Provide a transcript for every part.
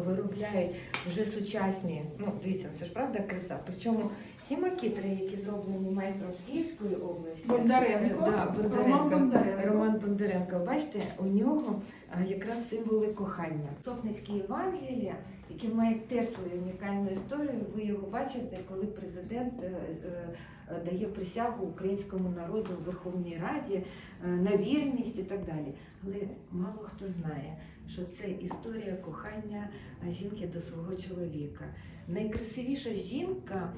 виробляють вже сучасні. Ну, дивіться, це ж правда краса. Причому ці макітри, які зроблені майстром з Київської області, Бондаренко. Да, Бондаренко. Роман Бондаренко. Роман Бондаренко. Бачите, у нього якраз символи кохання. Сопницькі Євангелія, які мають теж свою унікальну історію. Ви його бачите, коли президент е, е, дає присягу українському народу в Верховній Раді е, на вірність і так далі. Але мало хто знає, що це історія кохання жінки до свого чоловіка. Найкрасивіша жінка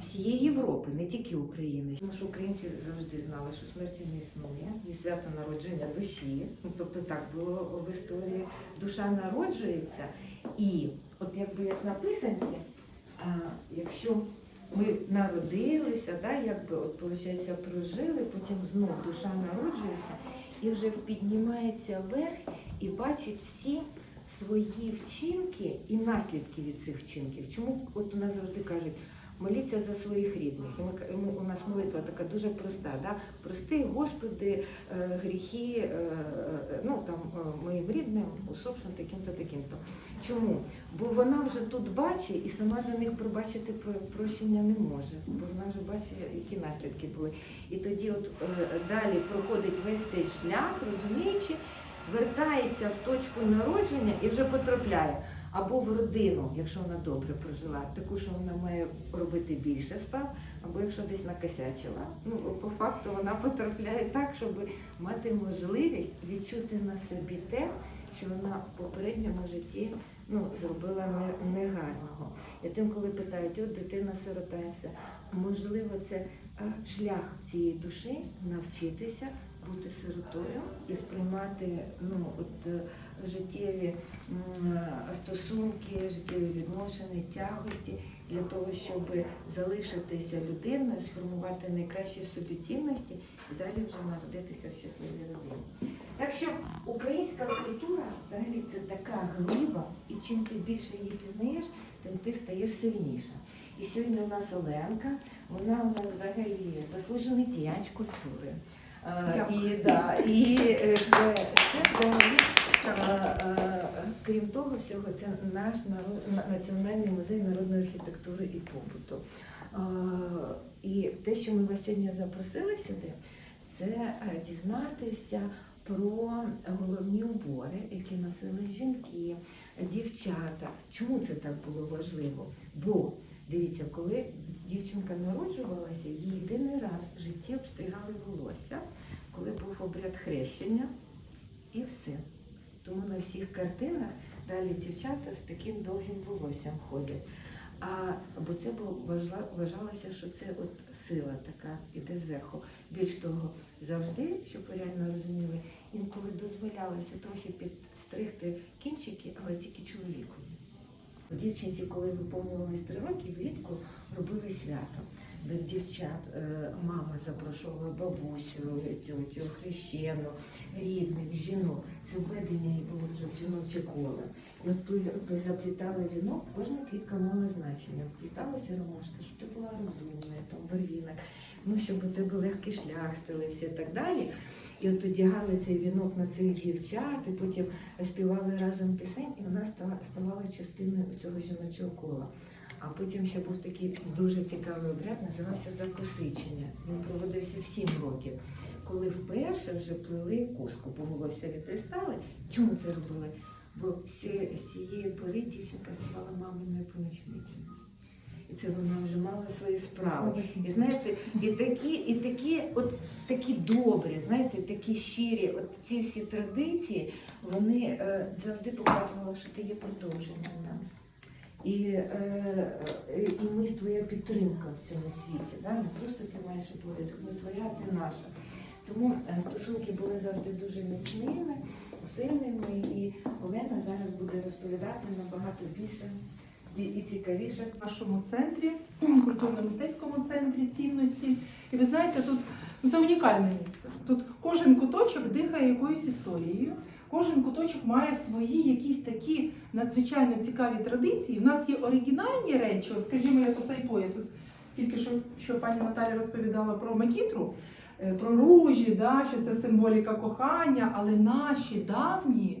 всієї Європи, не тільки України. Тому що українці завжди знали, що смерті не існує, є свято народження душі. Тобто так було в історії. Душа народжується, і от якби як на писанці, якщо ми народилися, да, якби от виходить, прожили, потім знов душа народжується і вже піднімається вверх і бачить всі свої вчинки і наслідки від цих вчинків. Чому от у нас завжди кажуть, моліться за своїх рідних. І ми, ми, у нас молитва така дуже проста. Да? Прости, Господи, е, гріхи е, е, ну, там, моїм рідним, усопшим, таким-то, таким-то. Чому? Бо вона вже тут бачить і сама за них пробачити про- прощення не може, бо вона вже бачить, які наслідки були. І тоді от далі проходить весь цей шлях, розуміючи, вертається в точку народження і вже потрапляє або в родину, якщо вона добре прожила, таку, що вона має робити більше справ, або якщо десь накосячила. Ну, по факту вона потрапляє так, щоб мати можливість відчути на собі те, що вона в попередньому житті ну, зробила не- негарного. І тим, коли питають, от дитина сиротається, можливо, це е, шлях цієї душі навчитися бути сиротою і сприймати ну, от, е, життєві е, стосунки, життєві відношення, тягості для того, щоб залишитися людиною, сформувати найкращі в собі цінності і далі вже народитися в щасливій родині. Так що українська культура взагалі це така глиба, і чим ти більше її пізнаєш, тим ти стаєш сильніша. І сьогодні у нас Оленка, вона нас взагалі заслужений діяч культури. Е. І, да, і е, це, це взагалі, е, крім того всього, це наш народ, національний музей народної архітектури і побуту. І те, що ми вас сьогодні запросили сюди, це дізнатися про головні убори, які носили жінки, дівчата. Чому це так було важливо? Бо дивіться, коли дівчинка народжувалася, їй єдиний раз в житті обстригали волосся, коли був обряд хрещення, і все. Тому на всіх картинах далі дівчата з таким довгим волоссям ходять. А, бо це було вважалося, що це от сила така іде зверху. Більш того, завжди, щоб реально розуміли, інколи дозволялося трохи підстригти кінчики, але тільки чоловікові. Дівчинці, коли виповнювалися три роки, влітку робили свято. Дівчат е, мама запрошувала бабусю, тьотю, хрещену, рідних, жінок. Це введення було вже в жіноче коло. От ви заплітали вінок, кожна квітка мала значення. Впліталася ромашка, щоб ти була розумна, там вервінок, ну щоб у тебе легкий шлях стелився і так далі. І от одягали цей вінок на цих дівчат, і потім співали разом пісень, і вона ставала частиною цього жіночого кола. А потім ще був такий дуже цікавий обряд, називався закосичення. Він проводився в сім років, коли вперше вже плели коску, бо волосся відростали. Чому це робили? Бо з цієї- пори дівчинка ставала маминою помічницею. І це вона вже мала свої справи. І знаєте, і такі, і такі, от такі добрі, знаєте, такі щирі, от ці всі традиції, вони е, завжди показували, що ти є продовженням нас. І, е, е, і ми твоя підтримка в цьому світі. Да? Не просто ти маєш обов'язок, ну твоя, ти наша. Тому е, стосунки були завжди дуже міцними, сильними, і Олена зараз буде розповідати набагато більше і, і цікавіше. в нашому центрі, культурно-мистецькому центрі цінності. І ви знаєте, тут ну, це унікальне місце. Тут кожен куточок дихає якоюсь історією, кожен куточок має свої якісь такі надзвичайно цікаві традиції. У нас є оригінальні речі, скажімо, як оцей пояс. Тільки що, що пані Наталя розповідала про макітру, е, про ружі, да, що це символіка кохання, але наші давні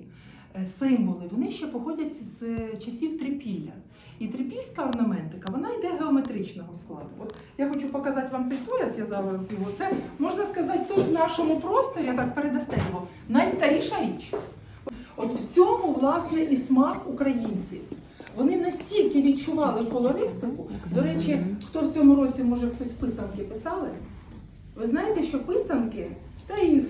символи, вони ще походять з е, часів трипілля. І трипільська орнаментика, вона йде геометричного складу. От я хочу показати вам цей пояс, я зараз його. Це можна сказати, тут в нашому просторі, я так передасте його, найстаріша річ. От в цьому, власне, і смак українців. Вони настільки відчували колористику. До речі, хто в цьому році, може, хтось писанки писали? Ви знаєте, що писанки та і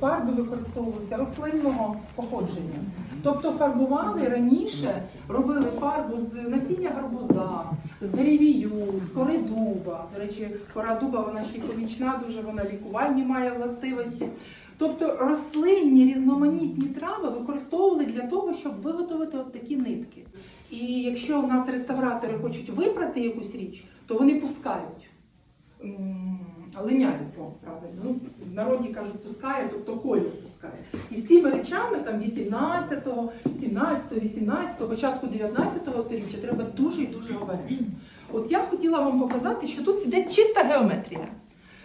фарби використовувалися рослинного походження. Тобто фарбували раніше, робили фарбу з насіння гарбуза, з деревію, з кори дуба. До речі, кора дуба вона ще й помічна, дуже вона лікувальні має властивості. Тобто рослинні різноманітні трави використовували для того, щоб виготовити от такі нитки. І якщо у нас реставратори хочуть випрати якусь річ, то вони пускають. Линяють, о, правильно. Ну, в народі кажуть, пускає, тобто колір пускає. І з тими речами там 18-го, 17-го, 18-го, початку 19-го століття треба дуже і дуже обережно. От я хотіла вам показати, що тут йде чиста геометрія.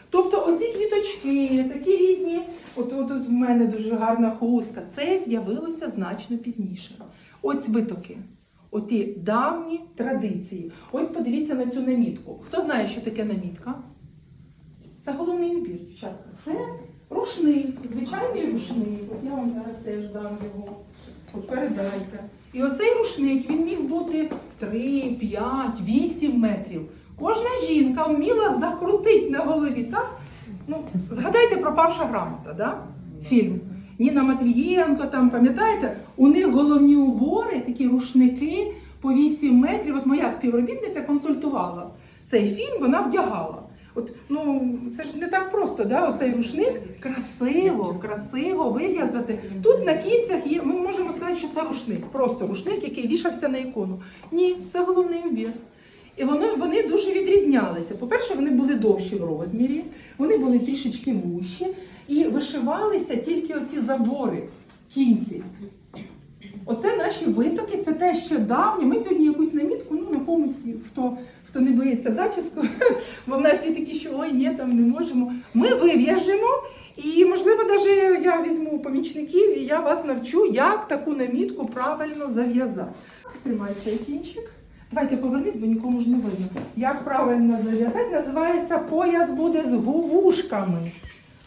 Тобто оці квіточки, такі різні, от, от, от в мене дуже гарна хустка, це з'явилося значно пізніше. Ось витоки, оті давні традиції. Ось подивіться на цю намітку. Хто знає, що таке намітка? Це головний дівчатка. Це рушник, звичайний рушник. Ось я вам зараз теж дам його. От передайте. І оцей рушник він міг бути 3, 5, 8 метрів. Кожна жінка вміла закрутити на голові, так? Ну, згадайте про Павша грамота, да? фільм. Ніна Матвієнко, там, пам'ятаєте, у них головні убори, такі рушники по 8 метрів. От моя співробітниця консультувала цей фільм, вона вдягала. От, ну, це ж не так просто, да? оцей рушник красиво, красиво вив'язати. Тут на кінцях є, ми можемо сказати, що це рушник, просто рушник, який вішався на ікону. Ні, це головний убір. І вони, вони дуже відрізнялися. По-перше, вони були довші в розмірі, вони були трішечки вущі і вишивалися тільки оці забори, кінці. Оце наші витоки, це те, що давнє. Ми сьогодні якусь намітку, ну на комусь, хто, хто не боїться зачіску, бо в нас є такі, що ой, ні, там не можемо. Ми вив'яжемо, і можливо, навіть я візьму помічників і я вас навчу, як таку намітку правильно зав'язати. Тримай цей кінчик. Давайте повернись, бо нікому ж не видно. Як правильно зав'язати, називається пояс буде з вушками.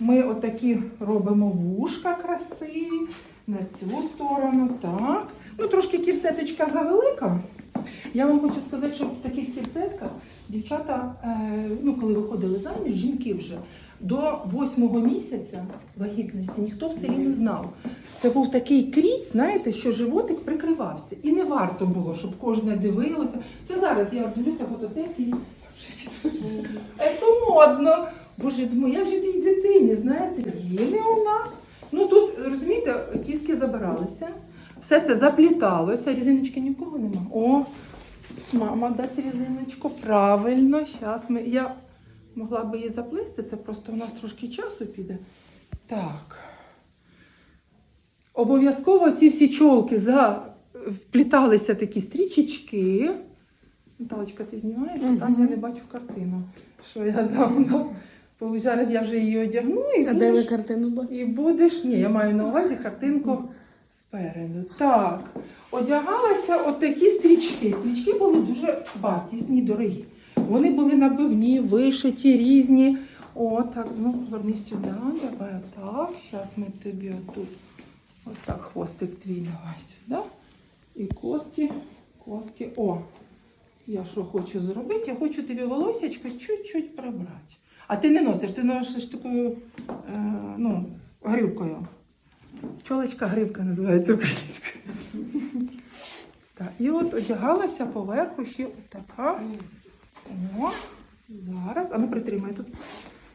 Ми отакі робимо вушка красиві на цю сторону. Так. Ну, трошки кірсеточка завелика. Я вам хочу сказати, що в таких кірсетках дівчата, е, ну коли виходили заміж, жінки вже до восьмого місяця вагітності ніхто в селі не знав. Це був такий кріт, знаєте, що животик прикривався. І не варто було, щоб кожна дивилася. Це зараз я дивлюся фотосесії. Це модно. Боже, думаю, як же тій дитині, знаєте, їли у нас. Ну тут, розумієте, кіски забиралися, все це запліталося, різиночки ні в нема. Мама дасть різиночку. Правильно, зараз ми. Я могла би її заплести, це просто у нас трошки часу піде. Так. Обов'язково ці всі чолки запліталися такі стрічечки. Наталочка, ти знімаєш? Мгм. Там я не бачу картину. Що я там у нас. Бо Зараз я вже її одягну і А де ви картину бачите? і будеш. Ні, я маю на увазі картинку спереду. Так, одягалася от такі стрічки. Стрічки були дуже вартісні, дорогі. Вони були набивні, вишиті, різні. О, так, ну верни сюди, давай так. Зараз ми тобі отут. Отак, хвостик твій давай сюди. І коски, коски. О, я що хочу зробити? Я хочу тобі волосечко чуть-чуть прибрати. А ти не носиш, ти носиш такою е, ну, гривкою. Чолочка гривка називається українською. Так, і от одягалася поверху ще така. О, зараз. А ну притримай тут,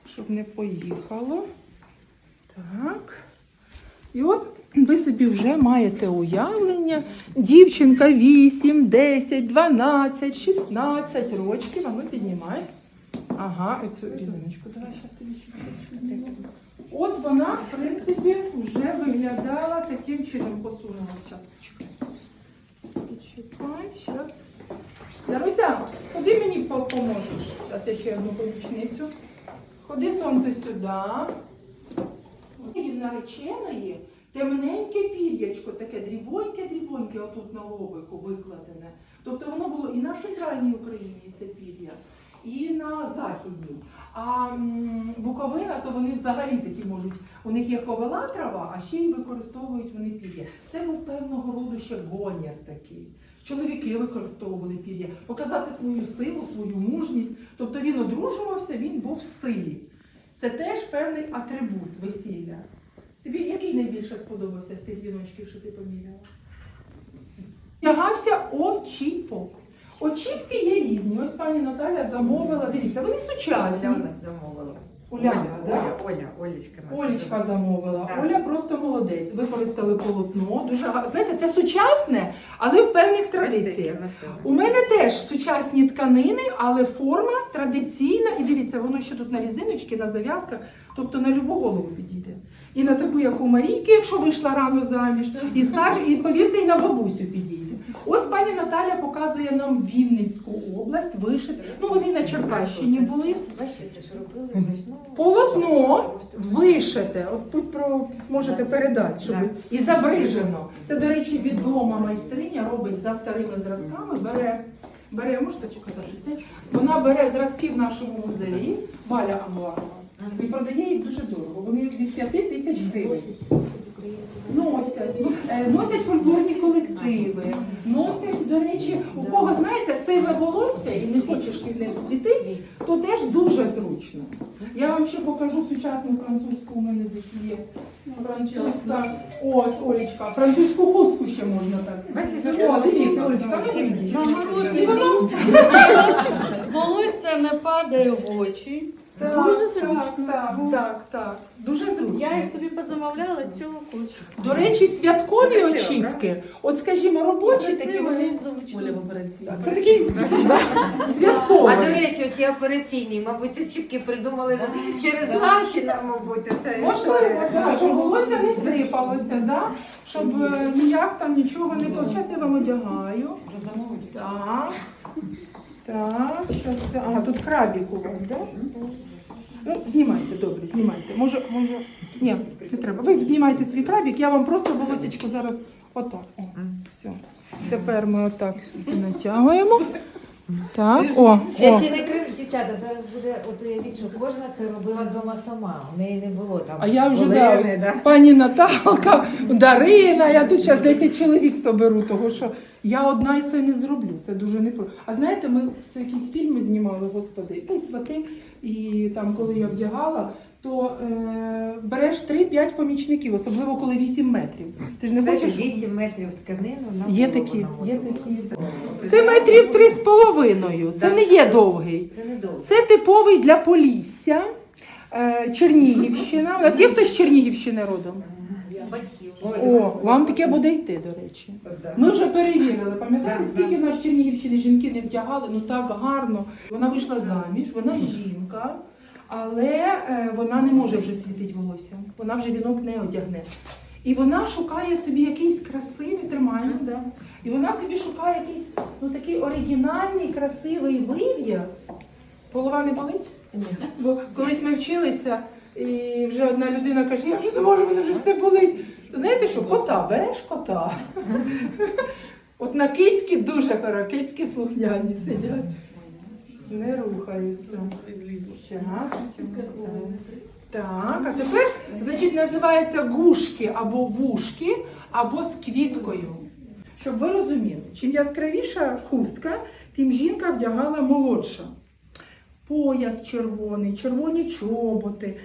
щоб не поїхало. Так. І от ви собі вже маєте уявлення. Дівчинка 8, 10, 12, 16 років. А ну піднімай. Ага, оцю різиночку. Давай зараз тобі чуть-чуть. От вона, в принципі, вже виглядала таким чином. Посунулася. Зараз почекай. Почекай, зараз. Даруся, ходи мені по- поможеш. Зараз я ще одну помічницю. Ходи сонце сюди. І в нареченої темненьке пір'ячко, таке дрібоньке-дрібоньке отут на лобику викладене. Тобто воно було і на центральній Україні це пір'я, і на західній. А Буковина, то вони взагалі такі можуть. У них є ковела трава, а ще й використовують вони пір'я. Це був певного роду ще гонір такий. Чоловіки використовували пір'я, показати свою силу, свою мужність. Тобто він одружувався, він був в силі. Це теж певний атрибут весілля. Тобі який найбільше сподобався з тих віночків, що ти поміряла? Тягався очіпок. Очіпки є різні. Ось пані Наталя замовила. Дивіться, вони сучасні. Оля замовила. Уляна, да? Оля, Оля, Олечка. наша Олічка замовила. Так. Оля просто молодець. Використали полотно. Дуже га- знаєте, це сучасне, але в певних традиціях. У мене теж сучасні тканини, але форма традиційна. І дивіться, воно ще тут на різиночці, на зав'язках, тобто на любу голову підійде. І на таку, як у Марійки, якщо вийшла рано заміж, і старш, і повірте, і на бабусю підійде. Ось пані Наталя показує нам Вінницьку область, вишит. Ну вони на Черкащині були. Вручну. Полотно вишите, от тут про можете передати, щоб і забрижено. Це, до речі, відома майстриня робить за старими зразками, бере, бере, можете показати це? Вона бере зразки в нашому музеї, Валя Амуарова, і продає їх дуже дорого. Вони від 5 тисяч гривень. Носять, Е, носять фольклорні колективи, носять, до речі, у кого знаєте сиве волосся і не хочеш під ним світити, то теж дуже зручно. Я вам ще покажу сучасну французьку, у мене десь є. Французька. Ось, Олічка, французьку хустку ще можна так. Бачите, О, дивіться, Олечка, ну дивіться. І воно Волосся не падає в очі. Так, Дуже зручно. Так, так, так. Дуже зручно. Я їх собі позамовляла, цього хочу. До речі, святкові очіпки, от скажімо, робочі такі вони. Оля Це такі святкові. А до речі, оці операційні, мабуть, очіпки придумали через Марщина, мабуть, оце Можливо, да, щоб волосся не сипалося, да? щоб е, ніяк там нічого не було. Зараз я вам одягаю. Так. Так, щас це. Ага, тут крабік у вас, да? Ну, знімайте, добре, знімайте. Може, може. Ні, не треба. Ви знімайте свій крабік, я вам просто волосечко зараз отак. О, все. Тепер ми отак це натягуємо. Так, о, Я о. ще не крив, дівчата, зараз буде, от уявіть, що кожна це робила вдома сама. У неї не було там. А я вже да, Олени, ось, да. пані Наталка, Дарина, я тут зараз 10 чоловік соберу, того що я одна і це не зроблю. Це дуже не просто. А знаєте, ми це якісь фільми знімали, господи, та й свати. І там, коли я вдягала, то е, береш 3-5 помічників, особливо коли 8 метрів. Ти ж не Знаєте, хочеш. 8 метрів тканину на Є голову такі, є такі. Це метрів три з половиною. Це Да. не є довгий. Це недовго. Це типовий для Полісся, е, Чернігівщина. У нас є хтось з Чернігівщини родом? Батьків. О, вам таке буде йти, до речі. Ми вже перевірили. Пам'ятаєте, скільки в нас Чернігівщини жінки не вдягали? Ну так гарно. Вона вийшла заміж, вона жінка, але е, вона не може вже світити волоссям. Вона вже вінок не одягне. І вона шукає собі якийсь красивий, тримання, да? і вона собі шукає якийсь ну, такий оригінальний, красивий вив'яз. Голова не болить? Ні. Бо колись ми вчилися, і вже одна людина каже, я вже не можу, мене вже все болить. Знаєте що, кота, береш кота. От на кицькі дуже хорошо, кицькі слухняні сидять. Не рухаються. Так, а тепер, значить, називається гушки або вушки, або з квіткою. Щоб ви розуміли, чим яскравіша хустка, тим жінка вдягала молодша. Пояс червоний, червоні чоботи.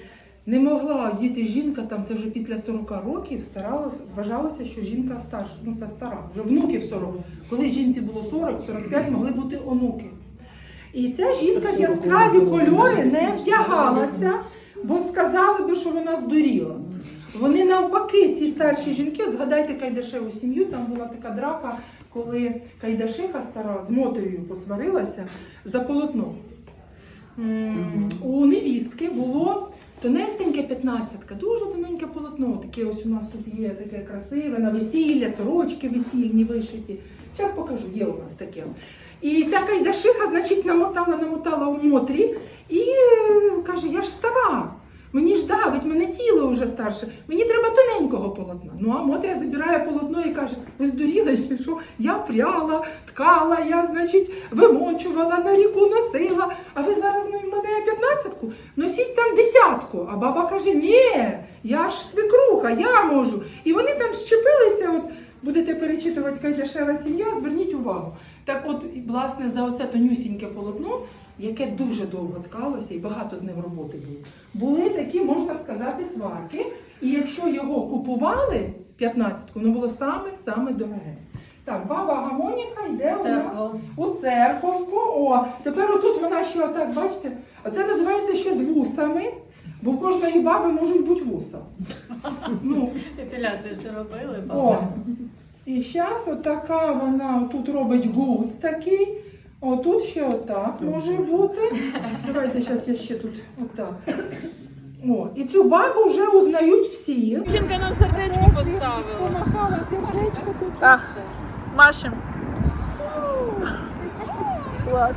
Не могла одіти жінка, там це вже після 40 років старалося, вважалося, що жінка старша, ну це стара, вже внуків 40. Коли жінці було 40-45, могли бути онуки. І ця жінка в яскраві кольори не вдягалася, бо сказали би, що вона здуріла. Вони навпаки, ці старші жінки, от згадайте Кайдашеву сім'ю, там була така драка, коли Кайдашиха стара з Мотовою посварилася за полотно. У невістки було тонесеньке п'ятнадцятка, дуже тоненьке полотно. Таке ось у нас тут є таке красиве на весілля, сорочки весільні вишиті. Зараз покажу, є у нас таке. І ця кайдашиха, значить, намотала, намотала у мотрі і е, каже, я ж стара. Мені ж давить, мене тіло вже старше. Мені треба тоненького полотна. Ну а Мотря забирає полотно і каже: ви здуріли, що я пряла, ткала, я, значить, вимочувала, на ріку носила. А ви зараз м- мене п'ятнадцятку, носіть там десятку. А баба каже: ні, я ж свекруха, я можу. І вони там щепилися. От будете перечитувати Кайдашева сім'я, зверніть увагу. Так от, власне, за оце тонюсіньке полотно, яке дуже довго ткалося і багато з ним роботи було, були такі, можна сказати, сварки. І якщо його купували 15-ку, воно було саме-саме дороге. Так, баба Гамоніка йде у нас у церковку. О, тепер отут вона ще отак, бачите, а це називається ще з вусами, бо в кожної баби можуть бути вуса. Ну, Епіляцію ж не робили, о. І зараз отака вона тут робить гуц такий. О, тут ще отак може бути. Давайте зараз я ще тут отак. О, і цю бабу вже узнають всі. Жінка нам сердечко поставила. Помахала сердечко тут. Машем. Клас.